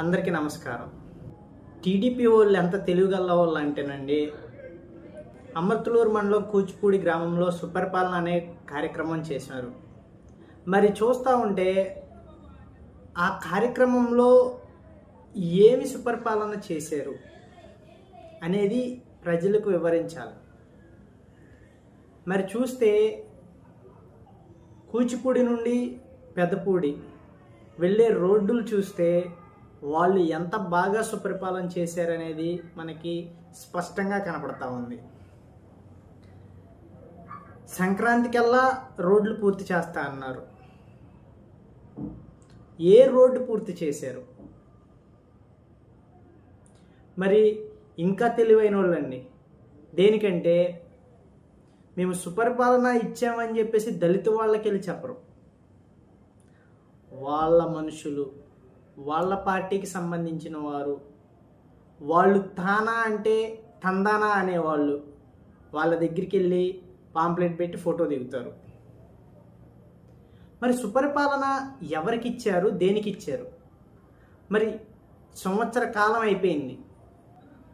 అందరికీ నమస్కారం. టీడీపీ వాళ్ళు ఎంత తెలివిగల వాళ్ళు అంటేనండి అమర్తులూరు మండలం కూచిపూడి గ్రామంలో సుపరిపాలన అనే కార్యక్రమం చేశారు. మరి చూస్తూ ఉంటే ఆ కార్యక్రమంలో ఏమి సుపరిపాలన చేశారు అనేది ప్రజలకు వివరించాలి. మరి చూస్తే కూచిపూడి నుండి పెద్దపూడి వెళ్ళే రోడ్డులు చూస్తే వాళ్ళు ఎంత బాగా సుపరిపాలన చేశారనేది మనకి స్పష్టంగా కనపడతా ఉంది. సంక్రాంతికల్లా రోడ్లు పూర్తి చేస్తా అన్నారు. ఏ రోడ్డు పూర్తి చేశారు? మరి ఇంకా తెలివైన వాళ్ళండి దేనికంటే మేము సుపరిపాలన ఇచ్చామని చెప్పేసి దళిత వాళ్ళకి వెళ్ళి చెప్పరు. వాళ్ళ మనుషులు వాళ్ళ పార్టీకి సంబంధించిన వారు. వాళ్ళు తానా అంటే తందానా అనేవాళ్ళు వాళ్ళ దగ్గరికి వెళ్ళి పాంప్లెట్ పెట్టి ఫోటో దిగుతారు. మరి సుపరిపాలన ఎవరికి ఇచ్చారు దేనికి ఇచ్చారు మరి సంవత్సర కాలం అయిపోయింది.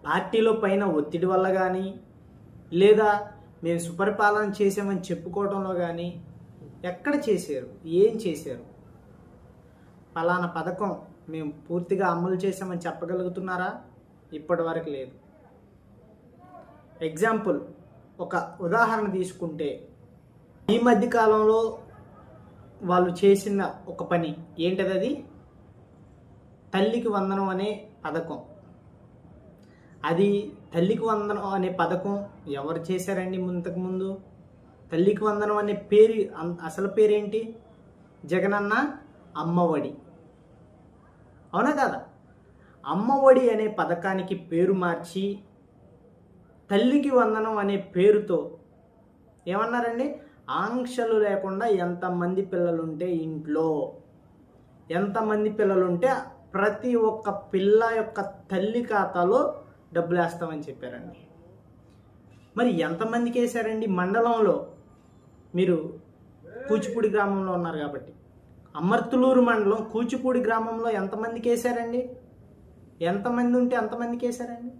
పార్టీలో పైన ఒత్తిడి వల్ల కానీ లేదా మేము సుపరిపాలన చేసామని చెప్పుకోవడంలో కానీ ఎక్కడ చేశారు? ఏం చేశారు? పలానా పథకం మేము పూర్తిగా అమలు చేసామని చెప్పగలుగుతున్నారా? ఇప్పటి వరకు లేదు. ఎగ్జాంపుల్ ఒక ఉదాహరణ తీసుకుంటే ఈ మధ్య కాలంలో వాళ్ళు చేసిన ఒక పని ఏంటది అది తల్లికి వందనం అనే పథకం. అది తల్లికి వందనం అనే పథకం ఎవరు చేశారండి ఇంతకు ముందు? తల్లికి వందనం అనే పేరు అసలు పేరేంటి? జగనన్న అమ్మఒడి. అవునా కదా? అమ్మఒడి అనే పథకానికి పేరు మార్చి తల్లికి వందనం అనే పేరుతో ఏమన్నారండి? ఆంక్షలు లేకుండా ఎంతమంది పిల్లలుంటే ఇంట్లో ఎంతమంది పిల్లలుంటే ప్రతి ఒక్క పిల్ల యొక్క తల్లి ఖాతాలో డబ్బులు వేస్తామని చెప్పారండి. మరి ఎంతమందికి వేశారండి మండలంలో? మీరు కూచిపూడి గ్రామంలో ఉన్నారు కాబట్టి. అమర్తులూరు మండలం కూచిపూడి గ్రామంలో ఎంతమందికి వేశారండి ఎంతమంది ఉంటే ఎంతమందికి వేశారండి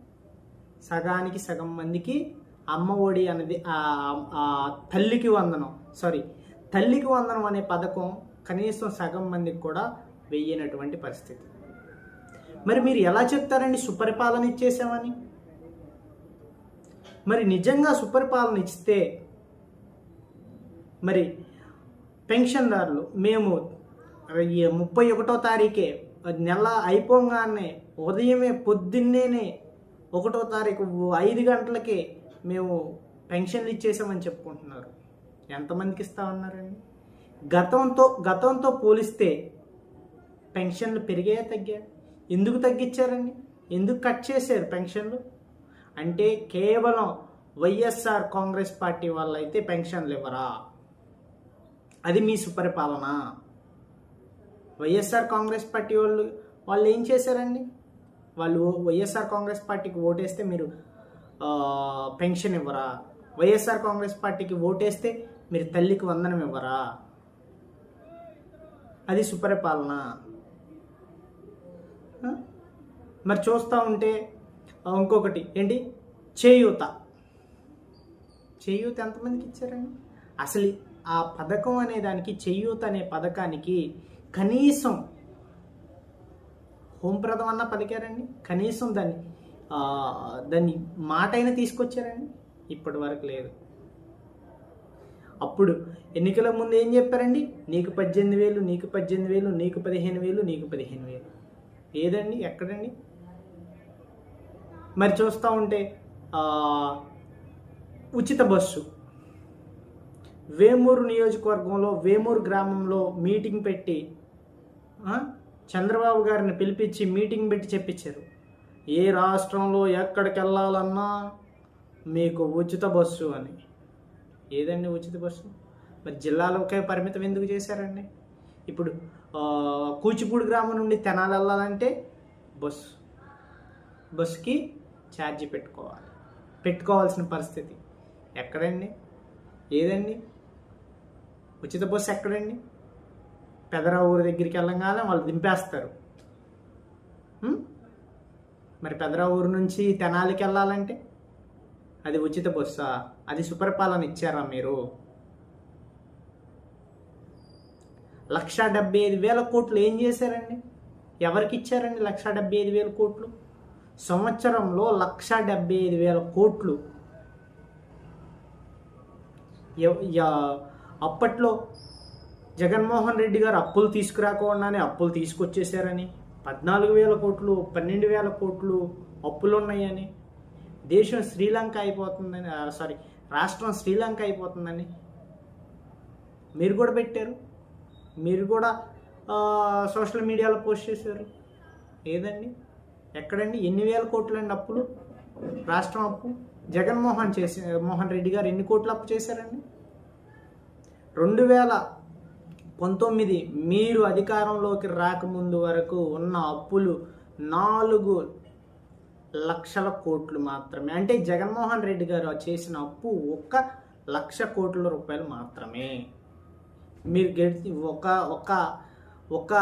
సగానికి సగం మందికి అమ్మ ఒడి అనేది ఆ- తల్లికి వందనం సారీ తల్లికి వందనం అనే పథకం కనీసం సగం మందికి కూడా వెయ్యనటువంటి పరిస్థితి. మరి మీరు ఎలా చెప్తారండి సుపరిపాలన ఇచ్చేసామని? మరి నిజంగా సుపరిపాలన ఇస్తే మరి పెన్షన్దారులు మేము ముప్పై ఒకటో తారీఖే. నెల అయిపోగానే ఉదయమే పొద్దున్నేనే ఒకటో తారీఖు ఐదు గంటలకే మేము పెన్షన్లు ఇచ్చేసామని చెప్పుకుంటున్నారు. ఎంతమందికి ఇస్తా ఉన్నారండి? గతంతో గతంతో పోలిస్తే పెన్షన్లు పెరిగాయా తగ్గా ఎందుకు తగ్గించారండి? ఎందుకు కట్ చేశారు పెన్షన్లు? అంటే కేవలం వైఎస్ఆర్ కాంగ్రెస్ పార్టీ వాళ్ళైతే పెన్షన్లు ఇవ్వరా? అది మీ సుపరిపాలన? వైఎస్ఆర్ కాంగ్రెస్ పార్టీ వాళ్ళు వాళ్ళు ఏం చేశారండి? వాళ్ళు వైఎస్ఆర్ కాంగ్రెస్ పార్టీకి ఓటేస్తే మీరు పెన్షన్ ఇవ్వరా? వైఎస్ఆర్ కాంగ్రెస్ పార్టీకి ఓటేస్తే మీరు తల్లికి వందనం ఇవ్వరా? అది సుపరిపాలన. మరి చూస్తూ ఉంటే ఇంకొకటి ఏంటి? చేయూత. చేయూత ఎంతమందికి ఇచ్చారండి? అసలు ఆ పథకం అనే దానికి చేయూత అనే పథకానికి కనీసం హోంప్రదం అన్న పలికారండి. కనీసం దాన్ని దాన్ని మాట అయినా తీసుకొచ్చారండి. ఇప్పటి వరకు లేదు. అప్పుడు ఎన్నికల ముందు ఏం చెప్పారండి? నీకు పద్దెనిమిది వేలు నీకు పద్దెనిమిది వేలు నీకు పదిహేను వేలు నీకు పదిహేను వేలు. ఏదండి? ఎక్కడండి? మరి చూస్తూ ఉంటే ఉచిత బస్సు. వేమూరు నియోజకవర్గంలో వేమూరు గ్రామంలో మీటింగ్ పెట్టి చంద్రబాబు గారిని పిలిపించి మీటింగ్ పెట్టి చెప్పించారు. ఏ రాష్ట్రంలో ఎక్కడికి వెళ్ళాలన్నా మీకు ఉచిత బస్సు అని. ఏదండి ఉచిత బస్సు? మరి జిల్లాలకే పరిమితం ఎందుకు చేశారండి? ఇప్పుడు కూచిపూడి గ్రామం నుండి తెనాలి వెళ్ళాలంటే బస్సు. బస్సుకి ఛార్జీ పెట్టుకోవాలి. పెట్టుకోవాల్సిన పరిస్థితి ఎక్కడండి? ఏదండి? ఉచిత బస్సు ఎక్కడండి? పెదరా ఊరి దగ్గరికి వెళ్ళంగానే వాళ్ళు దింపేస్తారు. మరి పెదరా ఊరు నుంచి తెనాలికి వెళ్ళాలంటే? అది ఉచిత బస్సా? అది సుపరిపాలన ఇచ్చారా మీరు? లక్ష డెబ్బై ఐదు వేల కోట్లు ఏం చేశారండి? ఎవరికి ఇచ్చారండి లక్ష డెబ్బై ఐదు వేల కోట్లు? సంవత్సరంలో లక్ష డెబ్బై ఐదు వేల కోట్లు. అప్పట్లో జగన్మోహన్ రెడ్డి గారు అప్పులు తీసుకురాకుండానే అప్పులు తీసుకొచ్చేసారని పద్నాలుగు వేల కోట్లు పన్నెండు వేల కోట్లు అప్పులు ఉన్నాయని దేశం శ్రీలంక అయిపోతుందని సారీ రాష్ట్రం శ్రీలంక అయిపోతుందని మీరు కూడా పెట్టారు? మీరు కూడా సోషల్ మీడియాలో పోస్ట్ చేశారు? ఏదండి? ఎక్కడండి? ఎన్ని వేల కోట్లు అండి అప్పులు? రాష్ట్రం అప్పు? జగన్మోహన్ చేసి మోహన్ రెడ్డి గారు ఎన్ని కోట్లు అప్పు చేశారండి? రెండు వేల పంతొమ్మిది మీరు అధికారంలోకి రాకముందు వరకు ఉన్న అప్పులు నాలుగు లక్షల కోట్లు మాత్రమే. అంటే జగన్మోహన్ రెడ్డి గారు చేసిన అప్పు ఒక్క లక్ష కోట్ల రూపాయలు మాత్రమే. మీరు గెలిచి ఒక ఒక ఒక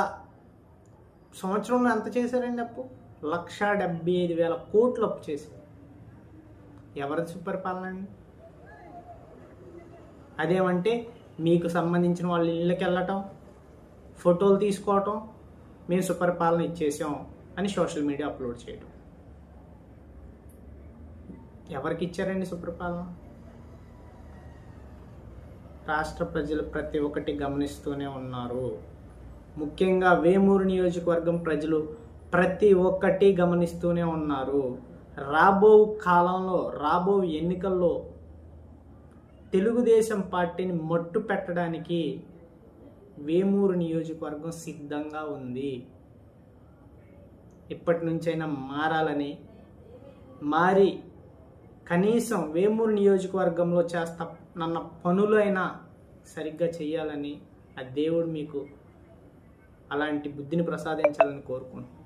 సంవత్సరంలో ఎంత చేశారండి అప్పు? లక్ష డెబ్బై ఐదు వేల కోట్లు అప్పు చేశారు. ఎవరిది సుపరిపాలన అండి? అదేమంటే మీకు సంబంధించిన వాళ్ళ ఇళ్ళకి వెళ్ళటం ఫోటోలు తీసుకోవటం మేము సుపరిపాలన ఇచ్చేసాం అని సోషల్ మీడియా అప్లోడ్ చేయడం ఎవరికి ఇచ్చారండి సుపరిపాలన? రాష్ట్ర ప్రజలు ప్రతి ఒక్కటి గమనిస్తూనే ఉన్నారు. ముఖ్యంగా వేమూరు నియోజకవర్గం ప్రజలు ప్రతి ఒక్కటి గమనిస్తూనే ఉన్నారు. రాబో కాలంలో రాబో ఎన్నికల్లో తెలుగుదేశం పార్టీని మట్టు పెట్టడానికి వేమూరు నియోజకవర్గం సిద్ధంగా ఉంది. ఇప్పటి నుంచైనా మారాలని మారి కనీసం వేమూరు నియోజకవర్గంలో చేస్తా నన్న పనులైనా సరిగ్గా చేయాలని ఆ దేవుడు మీకు అలాంటి బుద్ధిని ప్రసాదించాలని కోరుకుంటున్నాను.